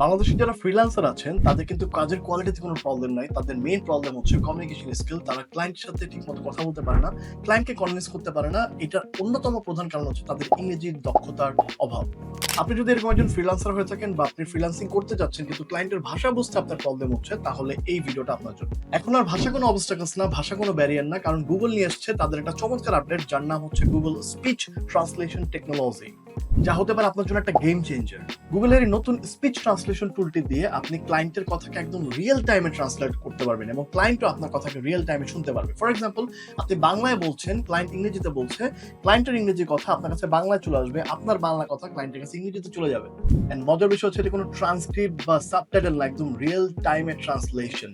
বাংলাদেশে যারা ফ্রিল্যান্সার আছেন, তাদের কিন্তু কাজের কোয়ালিটিতে কোনো প্রবলেম নাই। তাদের মেইন প্রবলেম হচ্ছে কমিউনিকেশন স্কিল তারা ক্লায়েন্টের সাথে ঠিকমতো কথা বলতে পারে না। ক্লায়েন্টকে কনভিন্স করতে পারে না। এটার অন্যতম প্রধান কারণ হচ্ছে তাদের ইংরেজির দক্ষতার অভাব। আপনি যদি এরকম একজন ফ্রিল্যান্সার হয়ে থাকেন বা আপনি ফ্রিল্যান্সিং করতে যাচ্ছেন, কিন্তু ক্লায়েন্টের ভাষা বুঝতে আপনার প্রবলেম হচ্ছে, তাহলে এই ভিডিওটা আপনার জন্য। এখন আর ভাষা কোনো অবস্টাকলস না, ভাষা কোনো ব্যারিয়ার না, কারণ গুগল নিয়ে এসছে তাদের একটা চমৎকার আপডেট যার নাম হচ্ছে গুগল স্পিচ ট্রান্সলেশন টেকনোলজি যা হতে পারে আপনার জন্য একটা গেম চেঞ্জার গুগলের এই নতুন স্পিচ ট্রান্সলেশন টুলটি দিয়ে আপনি ক্লায়েন্টের কথাকে একদম রিয়েল টাইমে ট্রান্সলেট করতে পারবেন এবং ক্লায়েন্টও আপনার কথাকে রিয়েল টাইমে শুনতে পারবে। ফর এক্সাম্পল আপনি বাংলায় বলছেন ক্লায়েন্ট ইংরেজিতে বলছে ক্লায়েন্টের ইংরেজি কথা আপনার কাছে বাংলায় চলে আসবে, আপনার বাংলা কথা ক্লায়েন্টের কাছে ইংরেজিতে চলে যাবে। এন্ড মজার বিষয় হচ্ছে এটা কোনো ট্রান্সক্রিপ্ট বা সাবটাইটেল না, একদম রিয়েল টাইমে ট্রান্সলেশন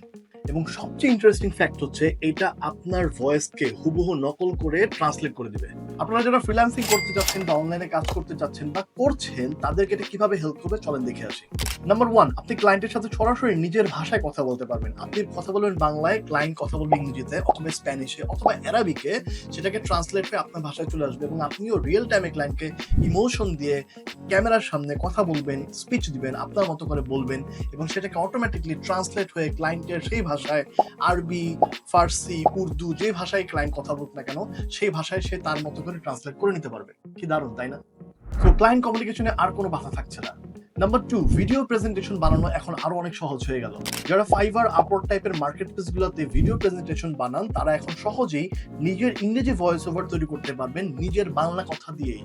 এবং সবচেয়ে ইন্টারেস্টিং ফ্যাক্ট হচ্ছে, এটা আপনার ভয়েসকে হুবহু নকল করে ট্রান্সলেট করে দিবে। আপনারা যারা ফ্রিল্যান্সিং করতে চাচ্ছেন বা অনলাইনে কাজ করতে চাচ্ছেন বা করছেন, তাদেরকে এটা কীভাবে হেল্প করবে চলেন দেখে আসি। নাম্বার ওয়ান আপনি ক্লায়েন্টের সাথে সরাসরি নিজের ভাষায় কথা বলতে পারবেন। আপনি কথা বলবেন বাংলায় ক্লায়েন্ট কথা বলবে ইংরেজিতে অথবা স্প্যানিশে অথবা অ্যারাবিকে সেটাকে ট্রান্সলেট হয়ে আপনার ভাষায় চলে আসবে এবং আপনিও রিয়েল টাইমে ক্লায়েন্টকে ইমোশন দিয়ে ক্যামেরার সামনে কথা বলবেন স্পিচ দিবেন, আপনার মতো করে বলবেন এবং সেটাকে অটোমেটিকলি ট্রান্সলেট হয়ে ক্লায়েন্টের সেই ভাষায় আরবি, ফার্সি, উর্দু যে ভাষায় ক্লায়েন্ট কথা বলুক না কেন, সেই ভাষায় সে তার মতো করে ট্রান্সলেট করে নিতে পারবে। কি দারুণ, তাই না? তো ক্লায়েন্ট কমিউনিকেশনে আর কোনো বাধা থাকছে না। নাম্বার টু ভিডিও প্রেজেন্টেশন বানানো এখন আরও অনেক সহজ হয়ে গেল। যারা ফাইবার আপওয়ার্ড টাইপের মার্কেট প্লেসগুলোতে ভিডিও প্রেজেন্টেশন বানান, তারা এখন সহজেই নিজের ইংরেজি ভয়েস ওভার তৈরি করতে পারবেন নিজের বাংলা কথা দিয়েই।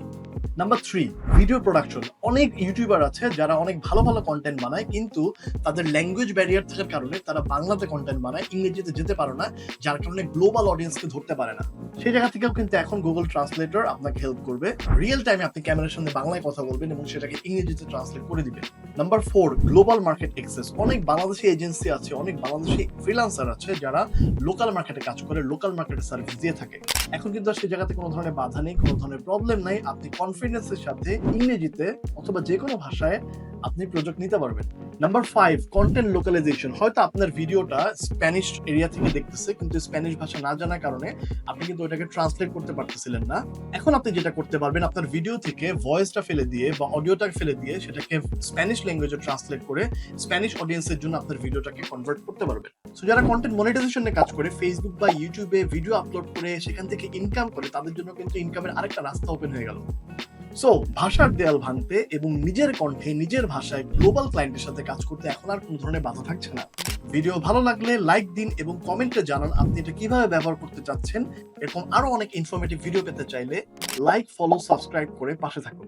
নাম্বার থ্রি ভিডিও প্রোডাকশন অনেক ইউটিউবার আছে যারা অনেক ভালো ভালো কন্টেন্ট বানায়, কিন্তু তাদের ল্যাঙ্গুয়েজ ব্যারিয়ার থাকার কারণে তারা বাংলাতে কন্টেন্ট বানায়, ইংরেজিতে যেতে পারে না, যার কারণে গ্লোবাল অডিয়েন্সকে ধরতে পারে না। সেই জায়গা থেকেও কিন্তু এখন গুগল ট্রান্সলেটর আপনাকে হেল্প করবে। রিয়েল টাইমে আপনি ক্যামেরার সামনে বাংলায় কথা বলবেন এবং সেটাকে ইংরেজিতে ট্রান্সলেট করে দিবেন। Number four global market access অনেক বাংলাদেশি এজেন্সি আছে, অনেক বাংলাদেশি ফ্রিলান্সার আছে যারা লোকাল মার্কেটে কাজ করে লোকাল মার্কেটে সার্ভিস দিয়ে থাকে। এখন কিন্তু সেই জায়গাতে কোনো ধরনের বাধা নেই, কোনো ধরনের প্রবলেম নাই। আপনি কনফিডেন্সের সাথে ইংরেজিতে অথবা যে কোনো ভাষায় আপনি প্রজেক্ট নিতে পারবেন। নাম্বার ফাইভ কন্টেন্ট লোকালাইজেশন হয়তো আপনার ভিডিওটা স্প্যানিশ এরিয়া থেকে দেখতেছে, কিন্তু স্প্যানিশ ভাষা না জানার কারণে আপনি কিন্তু ওটাকে ট্রান্সলেট করতে পারতেছিলেন না। এখন আপনি যেটা করতে পারবেন, আপনার ভিডিও থেকে ভয়েসটা ফেলে দিয়ে বা অডিওটা ফেলে দিয়ে সেটাকে স্প্যানিশ ল্যাঙ্গুয়েজে ট্রান্সলেট করে স্প্যানিশ অডিয়েন্সের জন্য আপনার ভিডিওটাকে কনভার্ট করতে পারবেন। সো যারা কন্টেন্ট মনিটাইজেশনে কাজ করে ফেসবুক বা ইউটিউবে ভিডিও আপলোড করে সেখান থেকে ইনকাম করে, তাদের জন্য কিন্তু ইনকামের আরেকটা রাস্তা ওপেন হয়ে গেল। সো ভাষার দেয়াল ভাঙতে এবং নিজের কণ্ঠে নিজের ভাষায় গ্লোবাল ক্লায়েন্টের সাথে কাজ করতে এখন আর কোনো ধরনের বাধা থাকছে না। ভিডিও ভালো লাগলে লাইক দিন এবং কমেন্টে জানান আপনি এটা কীভাবে ব্যবহার করতে চাচ্ছেন। এরকম আরও অনেক ইনফরমেটিভ ভিডিও পেতে চাইলে লাইক ফলো সাবস্ক্রাইব করে পাশে থাকুন।